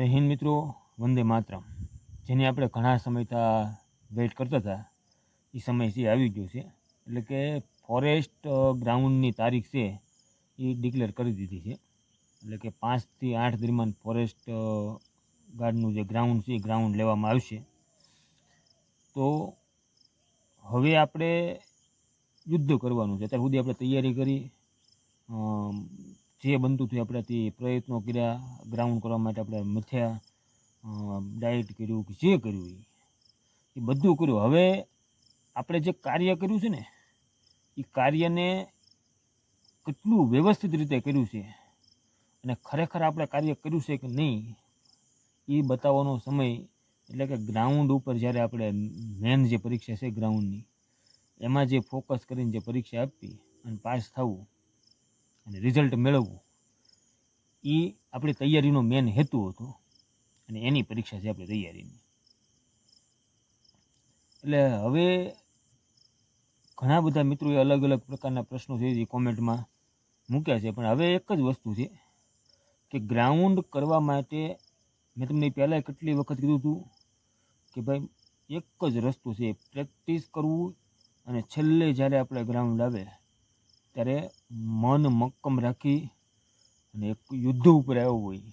જય હિન્દ મિત્રો, વંદે માતરમ. જેની આપણે ઘણા સમયથી વેઇટ કરતા હતા એ સમય છે આવી ગયો છે. એટલે કે ફોરેસ્ટ ગ્રાઉન્ડની તારીખ છે એ ડિક્લેર કરી દીધી છે. એટલે કે પાંચથી આઠ દરમિયાન ફોરેસ્ટ ગાર્ડનું જે ગ્રાઉન્ડ છે એ ગ્રાઉન્ડ લેવામાં આવશે. તો હવે આપણે યુદ્ધ કરવાનું છે. અત્યાર સુધી આપણે તૈયારી કરી જે બનતું હતું તે પ્રયત્નો કર્યા ગ્રાઉન્ડ કરવા માટે આપણે મથ્યા ડાયટ કર્યું કે જે કર્યું એ. બધું કર્યું. હવે આપણે જે કાર્ય કર્યું છે ને, એ કાર્યને કેટલું વ્યવસ્થિત રીતે કર્યું છે અને ખરેખર આપણે કાર્ય કર્યું છે કે નહીં, એ બતાવવાનો સમય, એટલે કે ગ્રાઉન્ડ ઉપર જ્યારે આપણે મેન જે પરીક્ષા છે ગ્રાઉન્ડની એમાં જે ફોકસ કરીને જે પરીક્ષા આપવી અને પાસ થવું અને રિઝલ્ટ મેળવવું એ આપણી તૈયારીનો મેન હેતુ હતો અને એની પરીક્ષા છે આપણી તૈયારીની. એટલે હવે ઘણા બધા મિત્રોએ અલગ અલગ પ્રકારના પ્રશ્નો છે જે કોમેન્ટમાં મૂક્યા છે, પણ હવે એક જ વસ્તુ છે કે ગ્રાઉન્ડ કરવા માટે મેં તમને પહેલાં કેટલી વખત કીધું હતું કે ભાઈ એક જ રસ્તો છે પ્રેક્ટિસ કરવું અને છેલ્લે જ્યારે આપણે ગ્રાઉન્ડ આવે ત્યારે મન મક્કમ રાખી અને એક યુદ્ધ ઉપર આવ્યો હોય,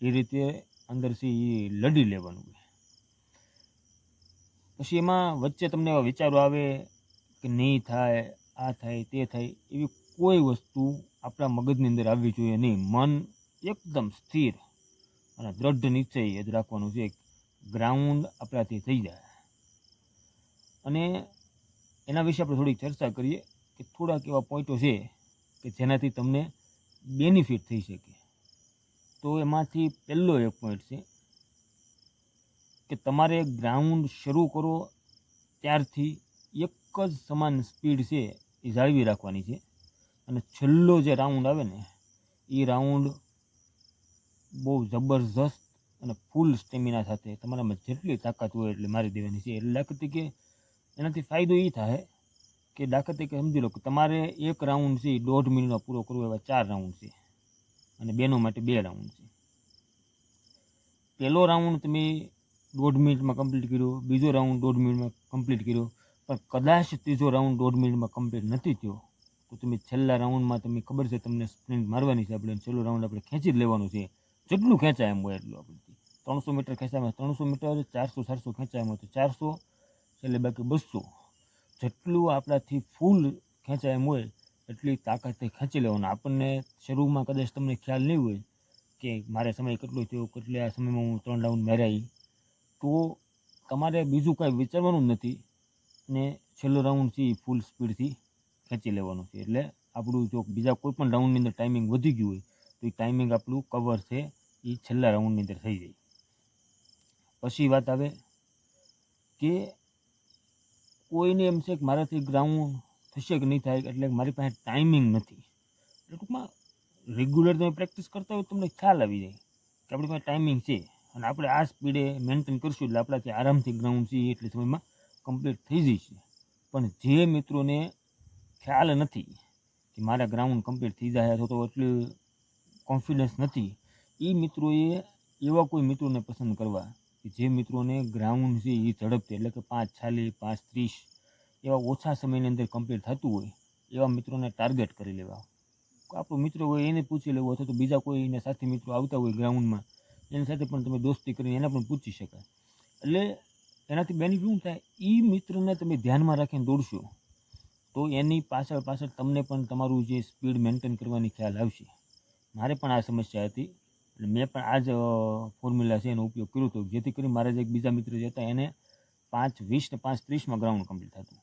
એ રીતે અંદરથી લડી લેવાનું હોય. પછી એમાં વચ્ચે તમને એવા વિચારો આવે કે નહીં થાય, આ થાય, તે થાય, એવી કોઈ વસ્તુ આપણા મગજની અંદર આવવી જોઈએ નહીં. મન એકદમ સ્થિર અને દ્રઢ નિશ્ચય જ રાખવાનું છે ગ્રાઉન્ડ આપણાથી થઈ જાય. અને એના વિશે આપણે થોડીક ચર્ચા કરીએ. કે થોડાક એવા પોઈન્ટો છે કે જેનાથી તમને બેનિફિટ થઈ શકે. તો એમાંથી પહેલો એક પોઈન્ટ છે કે તમારે ગ્રાઉન્ડ શરૂ કરો, ત્યારથી એક જ સમાન સ્પીડ છે એ જાળવી રાખવાની છે. અને છેલ્લો જે રાઉન્ડ આવે ને, એ રાઉન્ડ બહુ જબરજસ્ત અને ફૂલ સ્ટેમિના સાથે તમારામાં જેટલી તાકાત હોય એટલે મારી દેવાની છે. એટલે લાગતી કે એનાથી ફાયદો એ થાય કે દાખલા તરીકે સમજી લો કે તમારે એક રાઉન્ડ છે, દોઢ મિનિટમાં પૂરો કરવો એવા ચાર રાઉન્ડ છે અને બેનો માટે બે રાઉન્ડ છે. પહેલો રાઉન્ડ તમે દોઢ મિનિટમાં કમ્પ્લીટ કર્યો, બીજો રાઉન્ડ દોઢ મિનિટમાં કમ્પ્લીટ કર્યો, પણ કદાચ ત્રીજો રાઉન્ડ દોઢ મિનિટમાં કમ્પ્લીટ નથી થયો, તો તમે છેલ્લા રાઉન્ડમાં તમને ખબર છે તમને સ્પ્રિન્ટ મારવાની છે આપણે, છેલ્લો રાઉન્ડ આપણે ખેંચી જ લેવાનું છે. જેટલું ખેંચાય એમ હોય એટલું આપણે. ત્રણસો મીટર ખેંચાય ત્રણસો મીટર, ચારસો ચારસો ખેંચાય તો ચારસો, છેલ્લે બાકી બસો. જેટલું આપણાથી ફૂલ ખેંચાય એમ હોય, એટલી તાકાતથી ખેંચી લેવાનું. આપણને શરૂમાં કદાચ તમને ખ્યાલ નહીં હોય કે મારે સમય કેટલો થયો, કેટલા સમયમાં હું ત્રણ રાઉન્ડ મેરાઈ તો તમારે બીજું કાંઈ વિચારવાનું નથી ને છેલ્લો રાઉન્ડ છે એ ફૂલ સ્પીડથી ખેંચી લેવાનું છે. એટલે આપણું જો બીજા કોઈ પણ રાઉન્ડની અંદર ટાઈમિંગ વધી ગયું હોય, તો એ ટાઈમિંગ આપણું કવર છે એ છેલ્લા રાઉન્ડની અંદર થઈ જાય. પછી વાત આવે કે કોઈને એમ છે કે મારાથી ગ્રાઉન્ડ થશે કે નહીં થાય, એટલે મારી પાસે ટાઈમિંગ નથી. એટલે ટૂંકમાં રેગ્યુલર તમે પ્રેક્ટિસ કરતા હોય તમને ખ્યાલ આવી જાય કે આપણી પાસે ટાઈમિંગ છે. અને આપણે આ સ્પીડે મેન્ટેન કરશું એટલે આપણાથી આરામથી ગ્રાઉન્ડ છે, એટલે સમયમાં કમ્પ્લીટ થઈ જશે પણ જે મિત્રોને ખ્યાલ નથી કે મારા ગ્રાઉન્ડ કમ્પ્લીટ થઈ જાય અથવા તો એટલું કોન્ફિડન્સ નથી એ મિત્રોએ એવા કોઈ મિત્રોને પસંદ કરવા જે મિત્રોને ગ્રાઉન્ડ છે એ ઝડપથી, એટલે કે પાંચ ચાલીસ પાંચ ત્રીસ એવા ઓછા સમયની અંદર કમ્પ્લીટ થતું હોય, એવા મિત્રોને ટાર્ગેટ કરી લેવા. આપણો મિત્ર હોય એને પૂછી લેવું અથવા તો બીજા કોઈ એના સાથી મિત્રો આવતા હોય ગ્રાઉન્ડમાં એની સાથે પણ તમે દોસ્તી કરીને એને પણ પૂછી શકાય. એટલે એનાથી બેનિફિટ શું થાય? એ મિત્રને તમે ધ્યાનમાં રાખીને દોડશો, તો એની પાછળ પાછળ તમને પણ તમારું જે સ્પીડ મેન્ટેન કરવાની ખ્યાલ આવશે. મારે પણ આ સમસ્યા હતી. એટલે મેં પણ આ જ ફોર્મ્યુલા છે એનો ઉપયોગ કર્યો હતો જેથી કરી મારા જે એક બીજા મિત્ર જે હતા, એને પાંચ વીસ ને પાંચ ત્રીસમાં ગ્રાઉન્ડ કમ્પ્લીટ થતું.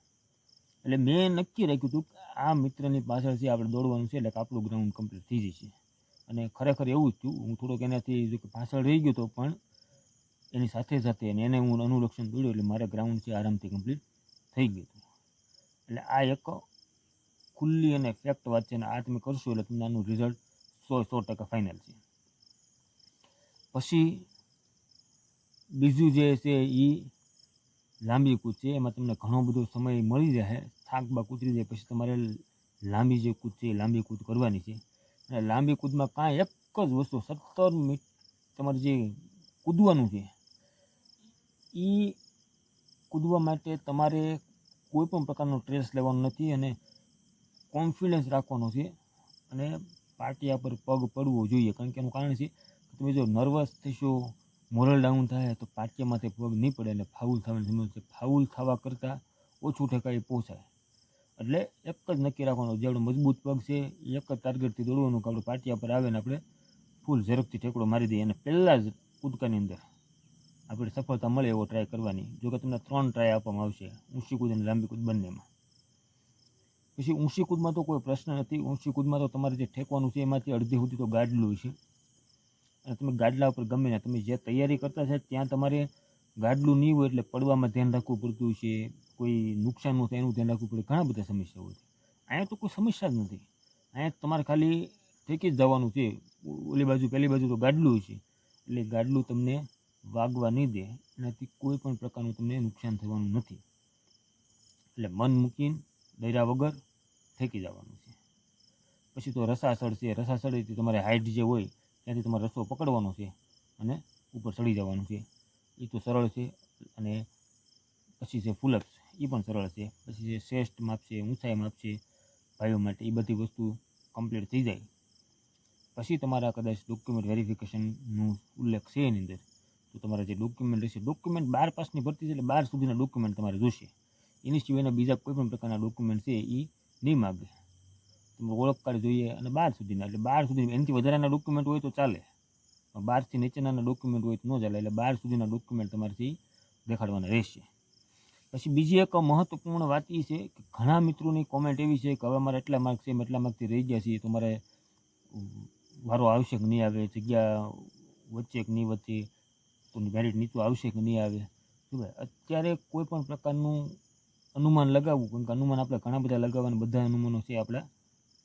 એટલે મેં નક્કી રાખ્યું હતું કે આ મિત્રની પાછળથી આપણે દોડવાનું છે, એટલે કે આપણું ગ્રાઉન્ડ કમ્પ્લીટ થઈ જશે. અને ખરેખર એવું જ થયું. હું થોડોક એનાથી પાછળ રહી ગયો હતો પણ એની સાથે સાથે અને એને હું અનુલક્ષણ દોડ્યું એટલે મારે ગ્રાઉન્ડ છે આરામથી કમ્પ્લીટ થઈ ગયું હતું. એટલે આ એક ખુલ્લી અને ફેક્ટ વાત છે અને આ તમે કરશો એટલે તમને આનું રિઝલ્ટ સો સો ટકા ફાઇનલ છે. પછી બીજું જે છે એ લાંબી કૂદ છે. એમાં તમને ઘણો બધો સમય મળી જાય થાક બાક ઉતરી જાય પછી તમારે લાંબી જે કૂદ છે એ લાંબી કૂદ કરવાની છે. અને લાંબી કૂદમાં કાંઈ એક જ વસ્તુ, સત્તર મિનિટ તમારે જે કૂદવાનું છે એ કૂદવા માટે તમારે કોઈ પણ પ્રકારનો સ્ટ્રેસ લેવાનો નથી અને કોન્ફિડન્સ રાખવાનો છે. અને પાટિયા પર પગ પડવો જોઈએ. કારણ કે એનું કારણ છે તમે જો નર્વસ થશો મોરલ ડાઉન થાય, તો પાટિયામાંથી પગ નહીં પડે અને ફાઉલ થવાની સમજ ફાઉલ થવા કરતાં ઓછું ઠેકાઈ પહોંચાય એટલે એક જ નક્કી રાખવાનું, જે આપણો મજબૂત પગ છે એક જ ટાર્ગેટથી દોડવાનું કે આપણે પાટિયા પર આવે ને આપણે ફૂલ ઝડપથી ઠેકડો મારી દઈએ. અને પહેલાં જ કૂદકાની અંદર આપણે સફળતા મળે એવો ટ્રાય કરવાની. જો કે તમને ત્રણ ટ્રાય આપવામાં આવશે, ઊંચી કૂદ અને લાંબી કૂદ બંનેમાં. પછી ઊંચી કૂદમાં તો કોઈ પ્રશ્ન નથી. ઊંચી કૂદમાં તો તમારે જે ઠેકવાનું છે, એમાંથી અડધી સુધી તો ગાડલું છે અને તમે ગાડલા ઉપર ગમે ને તમે જે તૈયારી કરતા છે, ત્યાં તમારે ગાડલું નહીં હોય એટલે પડવામાં ધ્યાન રાખવું પડતું છે કોઈ નુકસાન થાય એનું ધ્યાન રાખવું પડે. ઘણા બધા સમસ્યાઓ છે. અહીંયા તો કોઈ સમસ્યા જ નથી. અહીંયા તમારે ખાલી ફેંકી જ જવાનું છે. ઓલી બાજુ, પેલી બાજુ તો ગાડલું છે એટલે ગાડલું તમને વાગવા નહીં દે. એનાથી કોઈ પણ પ્રકારનું તમને નુકસાન થવાનું નથી. એટલે મન મૂકીને ડર્યા વગર ફેંકી જવાનું છે. પછી તો રસાસળ છે. રસાસળથી તમારે હાઈટ જે હોય ત્યાંથી તમારે રસ્તો પકડવાનો છે અને ઉપર ચડી જવાનું છે. એ તો સરળ છે અને પછી છે ફુલપ્સ એ પણ સરળ છે. પછી છે શ્રેષ્ઠ માપ છે, ઊંચાઈ માપ છે, ભાઈઓ માટે એ બધી વસ્તુ કમ્પ્લીટ થઈ જાય. પછી તમારા કદાચ ડોક્યુમેન્ટ વેરિફિકેશનનું ઉલ્લેખ છે એની અંદર, તો તમારા જે ડોક્યુમેન્ટ રહેશે ડોક્યુમેન્ટ બાર પાસની ભરતી છે એટલે બાર સુધીના ડોક્યુમેન્ટ તમારે જોશે. એની સિવાયના બીજા કોઈ પણ પ્રકારના ડોક્યુમેન્ટ છે એ નહીં માગે. ઓળખ કાર્ડ જોઈએ અને બાર સુધીના, એટલે બાર સુધી એનાથી વધારાના ડોક્યુમેન્ટ હોય તો ચાલે. બારથી નીચેના ડોક્યુમેન્ટ હોય તો ન ચાલે, એટલે બાર સુધીના ડોક્યુમેન્ટ તમારેથી દેખાડવાના રહેશે. પછી બીજી એક મહત્વપૂર્ણ વાત એ છે કે ઘણા મિત્રોની કોમેન્ટ એવી છે કે હવે મારે એટલા માર્ક છે એટલા માર્કથી રહી ગયા છીએ તો મારે વારો આવશે કે નહીં આવે, જગ્યા વચ્ચે કે નહીં વચ્ચે, તો મેરિટ નીચું આવશે કે નહીં આવે. અત્યારે કોઈ પણ પ્રકારનું અનુમાન લગાવવું, કારણ કે અનુમાન આપણે ઘણા બધા લગાવવાના, બધા અનુમાનો છે આપણા.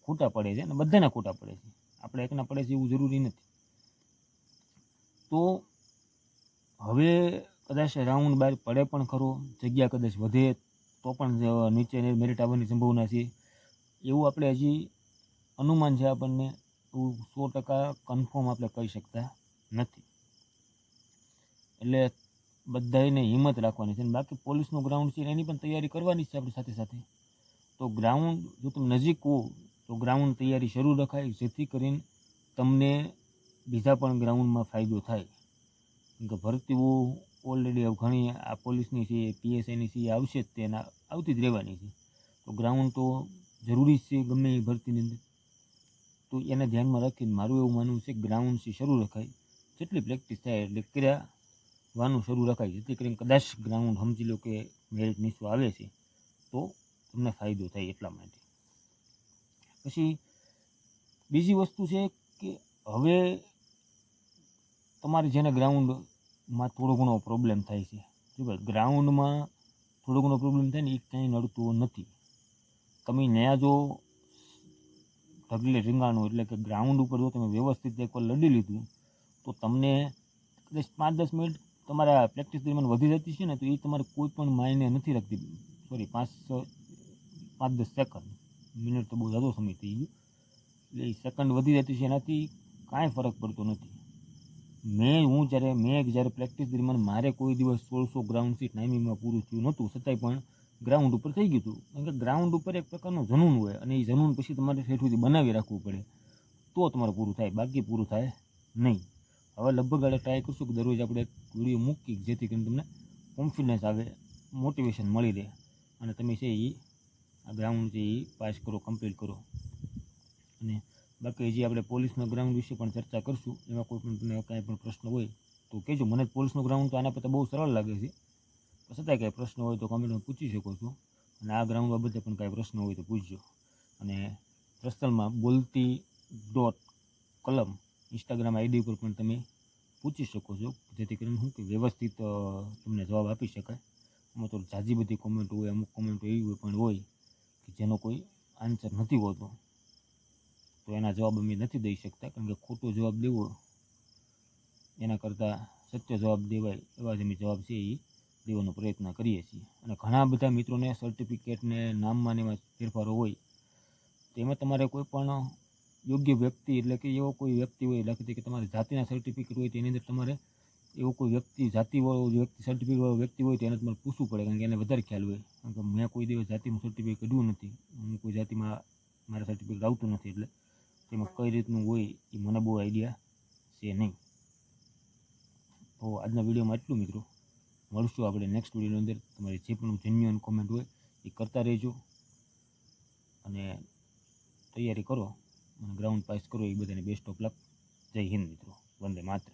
ખોટા પડે છે અને બધાના ખોટા પડે છે. આપણે એકના પડે છે એવું જરૂરી નથી. તો હવે કદાચ રાઉન્ડ બાર પડે પણ ખરો, જગ્યા કદાચ વધે, તો પણ નીચે મેરિટ આવવાની સંભાવના છે. એવું આપણે હજી અનુમાન છે આપણને, એવું સો ટકા કન્ફર્મ આપણે કહી શકતા નથી. એટલે બધાને હિંમત રાખવાની છે અને બાકી પોલીસનું ગ્રાઉન્ડ છે એની પણ તૈયારી કરવાની છે આપણી સાથે સાથે. તો ગ્રાઉન્ડ જો તમે નજીક હો તો ગ્રાઉન્ડ તૈયારી શરૂ રખાય, જેથી કરીને તમને બીજા પણ ગ્રાઉન્ડમાં ફાયદો થાય. કેમ કે ભરતીઓ ઓલરેડી ઘણી આ પોલીસની છે, પીએસઆઈની છે, એ આવશે જ તેના આવતી જ રહેવાની છે. તો ગ્રાઉન્ડ તો જરૂરી જ છે ગમે એ ભરતીની અંદર. તો એને ધ્યાનમાં રાખીને મારું એવું માનવું છે કે ગ્રાઉન્ડ શરૂ રખાય. જેટલી પ્રેક્ટિસ થાય એટલે કર્યાવાનું શરૂ રખાય, જેથી કરીને કદાચ ગ્રાઉન્ડ સમજી લો કે મેરિટ નીચું આવે છે, તો તમને ફાયદો થાય એટલા માટે. પછી બીજી વસ્તુ છે કે હવે તમારે જેને ગ્રાઉન્ડમાં થોડો ઘણો પ્રોબ્લેમ થાય છે. જો ગ્રાઉન્ડમાં થોડો ઘણો પ્રોબ્લેમ થાય ને એ કંઈ નડતું નથી. તમે ન્યા જો ઢગલે રીંગાણું એટલે કે ગ્રાઉન્ડ ઉપર જો તમે વ્યવસ્થિત એકવાર લડી લીધું, તો તમને કદાચ પાંચ દસ મિનિટ તમારા પ્રેક્ટિસ દરમિયાન વધી જતી છે ને, તો એ તમારે કોઈ પણ માયને નથી રાખતી. સોરી પાંચ પાંચ દસ સેકન્ડ મિનિટ તો બહુ જાદો સમય થઈ ગયો. એટલે એ સેકન્ડ વધી જતી છે એનાથી કાંઈ ફરક પડતો નથી. મેં હું જ્યારે, મેં જ્યારે પ્રેક્ટિસ દરમિયાન મારે કોઈ દિવસ સોળસો ગ્રાઉન્ડ સીટ ટાઈમિંગમાં પૂરું થયું નહોતું. છતાંય પણ ગ્રાઉન્ડ ઉપર થઈ ગયું હતું. કારણ કે ગ્રાઉન્ડ ઉપર એક પ્રકારનું જનૂન હોય અને એ જનૂન પછી તમારે ઠેઠ સુધી બનાવી રાખવું પડે. તો તમારે પૂરું થાય. બાકી પૂરું થાય નહીં. હવે લગભગ આપણે ટ્રાય કરશું કે દરરોજ આપણે એક વીડિયો મૂકી જેથી કરીને તમને કોન્ફિડન્સ આવે મોટિવેશન મળી રહે. અને તમે છે એ આ ગ્રાઉન્ડ છે એ પાસ કરો કમ્પ્લીટ કરો. અને બાકી જે આપણે પોલીસના ગ્રાઉન્ડ વિશે પણ ચર્ચા કરશું. એમાં કોઈ પણ તમને કાંઈ પણ પ્રશ્ન હોય તો કહેજો. મને પોલીસનું ગ્રાઉન્ડ તો આના કરતાં બહુ સરળ લાગે છે. છતાંય કાંઈ પ્રશ્ન હોય તો કમેન્ટમાં પૂછી શકો છો. અને આ ગ્રાઉન્ડ બાબતે પણ કાંઈ પ્રશ્ન હોય તો પૂછજો. અને પ્રશ્નમાં બોલતી ડોટ કલમ ઇન્સ્ટાગ્રામ આઈડી ઉપર પણ તમે પૂછી શકો છો. જેથી કરીને શું કે વ્યવસ્થિત તમને જવાબ આપી શકાય. આમાં તો ઝાઝી બધી કોમેન્ટ હોય, અમુક કોમેન્ટ એવી હોય પણ હોય. કે જેનો કોઈ આન્સર નથી હોતો, તો એના જવાબ અમે નથી દઈ શકતા. કારણ કે ખોટો જવાબ દેવો, એના કરતાં સત્ય જવાબ દેવાય એવા જ અમે જવાબ છે એ દેવાનો પ્રયત્ન કરીએ છીએ. અને ઘણા બધા મિત્રોને સર્ટિફિકેટને નામમાં એમાં ફેરફારો હોય તો એમાં તમારે કોઈ પણ યોગ્ય વ્યક્તિ એટલે કે એવો કોઈ વ્યક્તિ હોય દાખલા તરીકે તમારે જાતિના સર્ટિફિકેટ હોય, તેની અંદર તમારે એવો કોઈ વ્યક્તિ, જાતિવાળો વ્યક્તિ સર્ટિફિકેટ વાળો વ્યક્તિ હોય તો એને તમારે પૂછવું પડે, કારણ કે એને વધારે ખ્યાલ હોય. કારણ કે મેં કોઈ દિવસ જાતિનું સર્ટિફિકેટ કઢ્યું નથી. હું કોઈ જાતિમાં મારા સર્ટિફિકેટ આવતું નથી, એટલે તેમાં કઈ રીતનું હોય એ મને બહુ આઈડિયા છે નહીં. તો આજના વિડીયોમાં એટલું મિત્રો. મળશું આપણે નેક્સ્ટ વિડીયોની અંદર. તમારી જે પણ જેન્યુઅન કોમેન્ટ હોય એ કરતા રહેજો. અને તૈયારી કરો. અને ગ્રાઉન્ડ પાસ કરો. એ બધાને બેસ્ટ ઓફ લક જય હિન્દ મિત્રો. વંદે માત્ર